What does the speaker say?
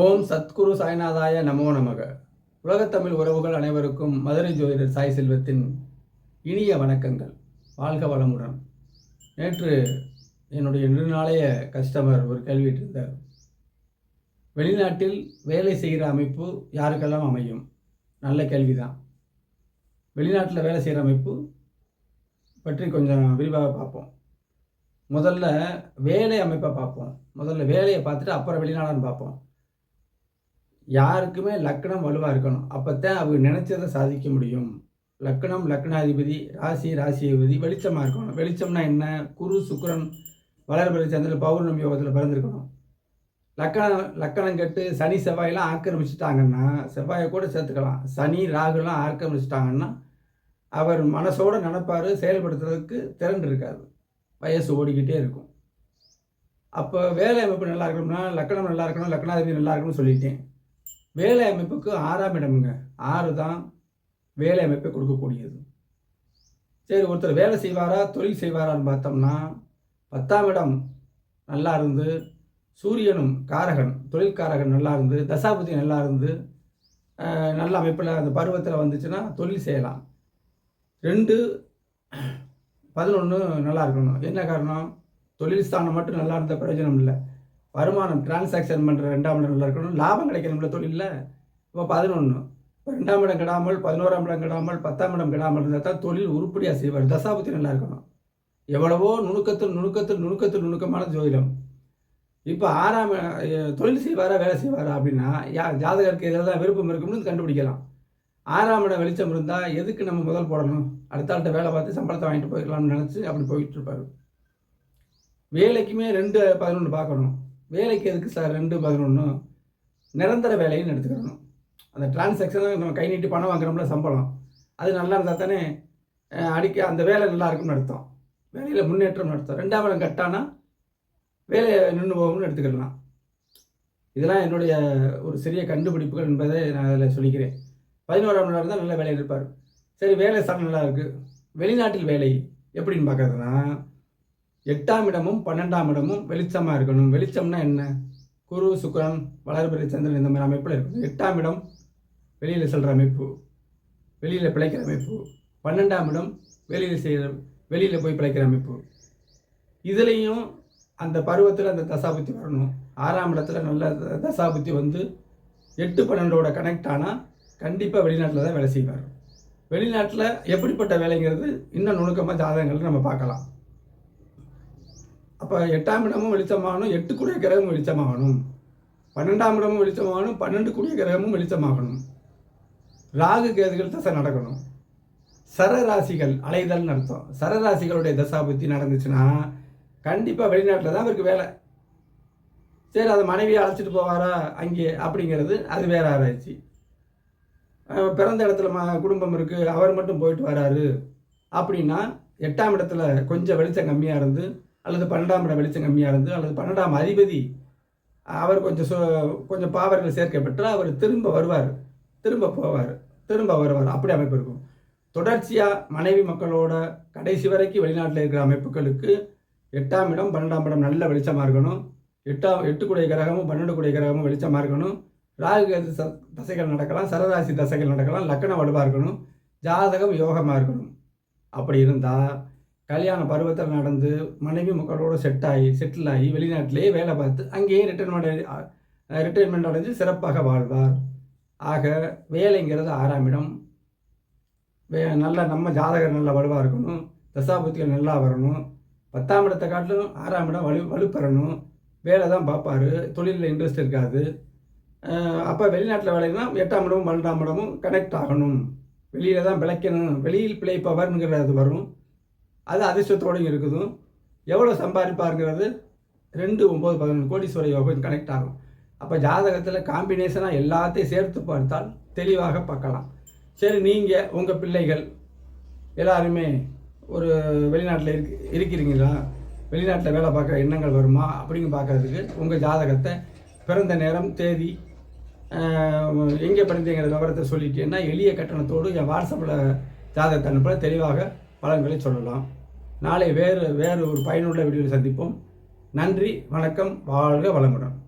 ஓம் சத்குரு சாய்நாதாய நமோ நமக. உலகத்தமிழ் உறவுகள் அனைவருக்கும் மதுரை ஜோதிடர் சாய் செல்வத்தின் இனிய வணக்கங்கள். வாழ்க வளமுடன். நேற்று என்னுடைய நெடுநாளைய கஸ்டமர் ஒரு கேள்வி வெளிநாட்டில் வேலை செய்கிற அமைப்பு யாருக்கெல்லாம் அமையும்? நல்ல கேள்விதான். வெளிநாட்டில் வேலை செய்கிற அமைப்பு பற்றி கொஞ்சம் விரிவாக பார்ப்போம். முதல்ல வேலை அமைப்பை பார்ப்போம். முதல்ல வேலையை பார்த்துட்டு அப்புறம் வெளிநாடான்னு பார்ப்போம். யாருக்குமே லக்னம் வலுவாக இருக்கணும். அப்போ தான் அவங்க நினைச்சதை சாதிக்க முடியும். லக்னம் லக்னாதிபதி ராசி ராசியாதிபதி வெளிச்சமாக இருக்கணும். வெளிச்சம்னா என்ன? குரு சுக்கரன் வளர்பிறை சந்திரன் பௌர்ணமி யோகத்தில் பிறந்திருக்கணும். லக்கணம் லக்கணம் கெட்டு சனி செவ்வாயெல்லாம் ஆக்கிரமிச்சிட்டாங்கன்னா செவ்வாயை கூட சேர்த்துக்கலாம். சனி ராகுலாம் ஆக்கிரமிச்சிட்டாங்கன்னா அவர் மனசோடு நினப்பார் செயல்படுத்துறதுக்கு திறன் இருக்காது. வயசு ஓடிக்கிட்டே இருக்கும். அப்போ வேலை அமைப்பு நல்லா இருக்கணும்னா லக்கணம் நல்லா இருக்கணும் லக்கணாதிபதி நல்லா இருக்கணும்னு சொல்லிட்டேன். வேலை அமைப்புக்கு ஆறாம் இடமுங்க. ஆறு தான் வேலை அமைப்பை கொடுக்கக்கூடியது. சரி ஒருத்தர் வேலை செய்வாரா தொழில் செய்வாரான்னு பார்த்தோம்னா பத்தாம் இடம் நல்லா இருந்து சூரியனும் காரகன் தொழில்காரகன் நல்லா இருந்து தசாபதி நல்லா இருந்து நல்ல அமைப்பில் அந்த பருவத்தில் வந்துச்சுன்னா தொழில் செய்யலாம். ரெண்டு பதினொன்று நல்லா இருக்கணும். என்ன காரணம்? தொழில் ஸ்தானம் மட்டும் நல்லா இருந்த பிரயோஜனம் இல்லை. வருமானம் டிரான்சாக்ஷன் பண்ணுற ரெண்டாம் இடம் நல்லா இருக்கணும். லாபம் கிடைக்கணும்ல தொழிலில். இப்போ பதினொன்று இப்போ ரெண்டாம் இடம் கெடாமல் பதினோராம் இடம் கெடாமல் பத்தாம் இடம் கெடாமல் இருந்தால் தான் தொழில் உருப்படியாக செய்வார். தசாபுத்தி நல்லா இருக்கணும். எவ்வளவோ நுணுக்கத்தில் நுணுக்கத்தில் நுணுக்கத்தில் நுணுக்கமான ஜோதிடம். இப்போ ஆறாம் தொழில் செய்வாரா வேலை செய்வாரா அப்படின்னா யா ஜாதகருக்கு இதெல்லாம் விருப்பம் இருக்கும்னு கண்டுபிடிக்கலாம். ஆறாம் இடம் வெளிச்சம் இருந்தால் எதுக்கு நம்ம முதல் போடணும்? அடுத்த ஆள்கிட்ட வேலை பார்த்து சம்பளத்தை வாங்கிட்டு போயிடலாம்னு நினச்சி அப்படி போயிட்டு இருப்பார். வேலைக்குமே ரெண்டு பதினொன்று பார்க்கணும். வேலைக்கு எதுக்கு சார் ரெண்டு பதினொன்று நிரந்தர வேலைன்னு எடுத்துக்கிறணும் அந்த டிரான்சாக்ஷனை நம்ம கை நீட்டி பணம் வாங்குறோம்ல சம்பளம். அது நல்லா இருந்தால் தானே அடிக்க அந்த வேலை நல்லா இருக்கும்னு அர்த்தம். வேலையில் முன்னேற்றம் நடத்தும். ரெண்டாவது கட்டானா வேலையை நின்று போகும்னு எடுத்துக்கலாம். இதெல்லாம் என்னுடைய ஒரு சிறிய கண்டுபிடிப்புகள் என்பதை நான் அதில் சொல்லிக்கிறேன். பதினோராம் நாள் தான் நல்ல வேலையில் இருப்பார். சரி வேலை சார் நல்லா இருக்குது வெளிநாட்டில் வேலை எப்படின்னு பார்க்கறதுனா எட்டாம் இடமும் பன்னெண்டாம் இடமும் வெளிச்சமாக இருக்கணும். வெளிச்சம்னா என்ன? குரு சுக்கரன் வளர்பிறை சந்திரன் இந்த மாதிரி அமைப்பில் இருக்கணும் எட்டாம் இடம் வெளியில் செல்கிற அமைப்பு வெளியில் பிழைக்கிற அமைப்பு பன்னெண்டாம் இடம் வெளியில் செய்கிற வெளியில் போய் பிழைக்கிற அமைப்பு. இதுலேயும் அந்த பருவத்தில் அந்த தசாபுத்தி வரணும். ஆறாம் இடத்துல நல்ல த- தசாபுத்தி வந்து எட்டு பன்னெண்டோட கனெக்ட் ஆனால் கண்டிப்பாக வெளிநாட்டில் தான் வேலை செய்வார். வெளிநாட்டில் எப்படிப்பட்ட வேலைங்கிறது இன்னும் நுணுக்கமாக ஜாதகங்கள் நம்ம பார்க்கலாம். அப்போ எட்டாம் இடமும் வெளிச்சமாகணும் எட்டு கூடிய கிரகமும் வெளிச்சமாகணும் பன்னெண்டாம் இடமும் வெளிச்சமாகணும் பன்னெண்டு கூடிய கிரகமும் வெளிச்சமாகணும் ராகு கேதுகள் தசை நடக்கணும். சரராசிகள் அலைதல்னு அர்த்தம். சரராசிகளுடைய தசாபுத்தி நடந்துச்சுன்னா கண்டிப்பாக வெளிநாட்டில் தான் அவருக்கு வேலை. சரி அதை மனைவியை அழைச்சிட்டு போவாரா? அங்கே அப்படிங்கிறது அது வேற ஆராய்ச்சி. பிறந்த இடத்துல ம குடும்பம் இருக்குது அவர் மட்டும் போயிட்டு வராரு. அப்படின்னா எட்டாம் இடத்துல கொஞ்சம் வெளிச்சம் கம்மியாக இருந்து அல்லது பன்னெண்டாம் இடம் வெளிச்சம் கம்மியாக இருந்து அல்லது பன்னெண்டாம் அதிபதி அவர் கொஞ்சம் சோ கொஞ்சம் பாவர்கள் சேர்க்கப்பட்டு அவர் திரும்ப வருவார் திரும்ப போவார் திரும்ப வருவார். அப்படி அமைப்பு இருக்கும். தொடர்ச்சியாக மனைவி மக்களோட கடைசி வரைக்கும் வெளிநாட்டில் இருக்கிற அமைப்புகளுக்கு எட்டாம் இடம் பன்னெண்டாம் இடம் நல்ல வெளிச்சமாக இருக்கணும். எட்டாம் எட்டு குடை கிரகமும் பன்னெண்டு குடைய கிரகமும் வெளிச்சமாக இருக்கணும். ராகு கேது ச தசைகள் நடக்கலாம் சரராசி தசைகள் நடக்கலாம் லக்கணம் வலுவாக இருக்கணும் ஜாதகம் யோகமாக இருக்கணும். அப்படி இருந்தால் கல்யாண பருவத்தில் நடந்து மனைவி மக்களோடு செட் ஆகி செட்டில் ஆகி வெளிநாட்டிலேயே வேலை பார்த்து அங்கேயே ரிட்டைர்மெண்ட் ரிட்டைர்மெண்ட் அடைஞ்சு சிறப்பாக வாழ்வார். ஆக வேலைங்கிறது ஆறாம் இடம். வே நல்லா நம்ம ஜாதகர் நல்லா வலுவாக இருக்கணும். தசாபுத்திகள் நல்லா வரணும். பத்தாம் இடத்தை காட்டிலும் ஆறாம் இடம் வலு வலுப்பெறணும். வேலை தான் பார்ப்பாரு. தொழிலில் இன்ட்ரெஸ்ட் இருக்காது. அப்போ வெளிநாட்டில் வேலைன்னா எட்டாம் இடமும் பன்னெண்டாம் இடமும் கனெக்ட் ஆகணும். வெளியில் தான் பிழைக்கணும். வெளியில் பிழைப்பவர்ங்கிறது வரும். அது அதிர்ஷ்டத்தோடு இருக்குதும் எவ்வளோ சம்பாதிப்பாருங்கிறது? ரெண்டு ஒம்பது பதினொன்று கோடீஸ்வர யோகம் கனெக்ட் ஆகும். அப்போ ஜாதகத்தில் காம்பினேஷனாக எல்லாத்தையும் சேர்த்து பார்த்தால் தெளிவாக பார்க்கலாம். சரி நீங்கள் உங்கள் பிள்ளைகள் எல்லாருமே ஒரு வெளிநாட்டில் இருக்கு இருக்கிறீங்களா? வெளிநாட்டில் வேலை பார்க்க எண்ணங்கள் வருமா? அப்படின்னு பார்க்கறதுக்கு உங்கள் ஜாதகத்தை பிறந்த நேரம் தேதி எங்கே பிறந்தீங்கிற விவரத்தை சொல்லிட்டேன்னா எளிய கட்டணத்தோடு என் வாட்ஸ்அப்பில் ஜாதகத்தை அனுப்ப தெளிவாக பலன்களை சொல்லலாம். நாளை வேறு வேறு ஒரு பயனுள்ள வீடியோவில் சந்திப்போம். நன்றி வணக்கம் வாழ்க வளமுடன்.